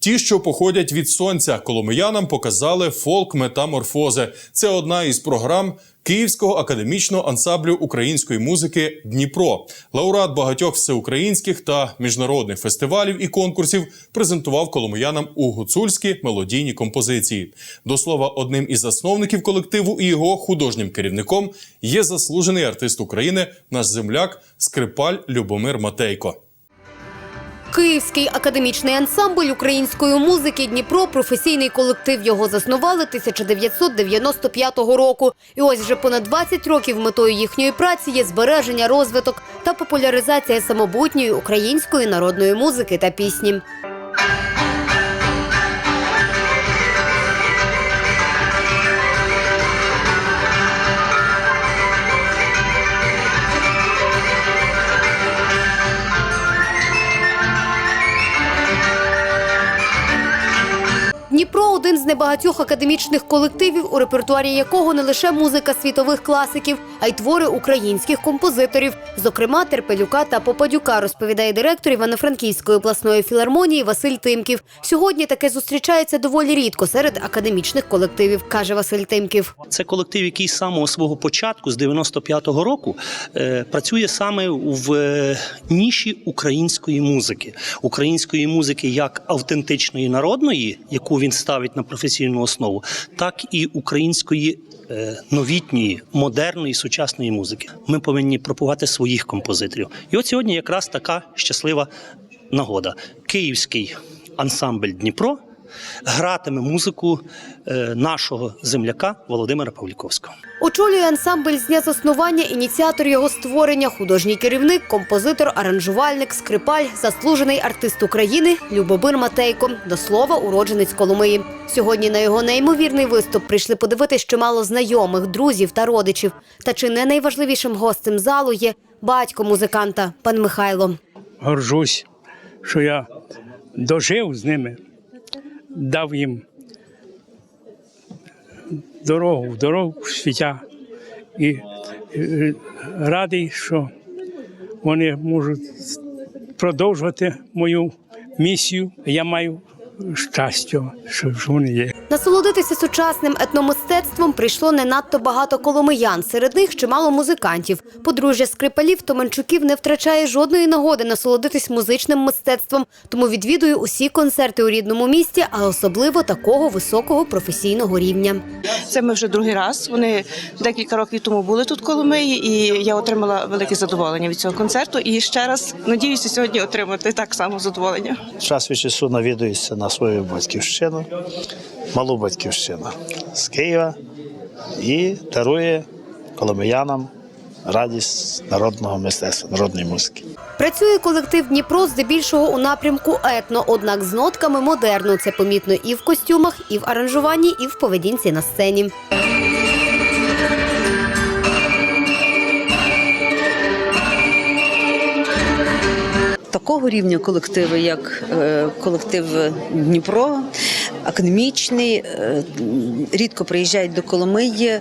Ті, що походять від сонця, коломиянам показали фолк метаморфози. Це одна із програм Київського академічного ансамблю української музики Дніпро. Лауреат багатьох всеукраїнських та міжнародних фестивалів і конкурсів презентував коломиянам у гуцульські мелодійні композиції. До слова, одним із засновників колективу і його художнім керівником є заслужений артист України, наш земляк, скрипаль Любомир Матейко. Київський академічний ансамбль української музики Дніпро, професійний колектив його заснували 1995 року. І ось вже понад 20 років метою їхньої праці є збереження, розвиток та популяризація самобутньої української народної музики та пісні. Дніпро один з небагатьох академічних колективів, у репертуарі якого не лише музика світових класиків, а й твори українських композиторів, зокрема Терпелюка та Попадюка, розповідає директор Івано-Франківської обласної філармонії Василь Тимків. Сьогодні таке зустрічається доволі рідко серед академічних колективів, каже Василь Тимків. Це колектив, який з самого свого початку, з 95-го року, е, працює саме в е, ніші української музики, української музики як автентичної народної, яку він ставить на професійну основу, так і української. е, Новітньої, модерної, сучасної музики. Ми повинні пропувати своїх композиторів. І от сьогодні якраз така щаслива нагода. Київський ансамбль Дніпро гратиме музику е, нашого земляка Володимира Павліковського. Очолює ансамбль з дня заснування, ініціатор його створення, художній керівник, композитор, аранжувальник, скрипаль, заслужений артист України Любомир Матейко. До слова, уродженець Коломиї. Сьогодні на його неймовірний виступ прийшли подивитись чимало знайомих, друзів та родичів. Та чи не найважливішим гостем залу є батько музиканта, пан Михайло. горжусь, що я дожив з ними, дав їм дорогу, в дорогу в свіття. І е, радий, що вони можуть продовжувати мою місію. Я маю щастя, що вони є. Насолодитися сучасним етномистецтвом прийшло не надто багато коломиян. Серед них чимало музикантів. Подружжя скрипалів Томанчуків не втрачає жодної нагоди насолодитись музичним мистецтвом, тому відвідує усі концерти у рідному місті, а особливо такого високого професійного рівня. Це ми вже другий раз. Вони декілька років тому були тут коло Миї, і я отримала велике задоволення від цього концерту. І ще раз надіюся сьогодні отримати так само задоволення. час від часу навідуюся на свою батьківщину, малу батьківщину з Києва і дарує коломиянам радість народного мистецтва, народної музики. Працює колектив Дніпро здебільшого у напрямку етно, однак з нотками модерну. Це помітно і в костюмах, і в аранжуванні, і в поведінці на сцені. такого рівня колективи, як е, колектив Дніпро, академічний, е, рідко приїжджають до Коломиї,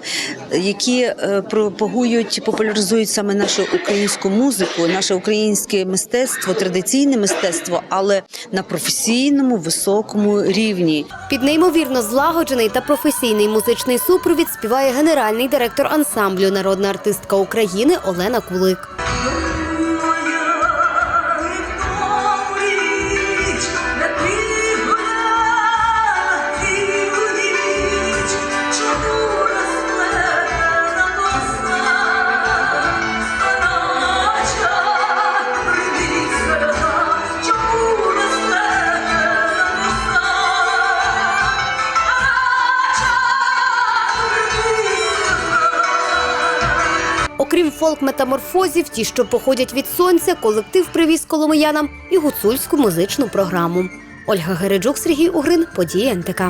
які е, пропагують, популяризують саме нашу українську музику, наше українське мистецтво, традиційне мистецтво, але на професійному високому рівні. Під неймовірно злагоджений та професійний музичний супровід співає генеральний директор ансамблю, народна артистка України Олена Кулик. Окрім фолк-метаморфозів, ті, що походять від сонця, колектив привіз коломиянам і гуцульську музичну програму. Ольга Гереджук, Сергій Угрин, події НТК.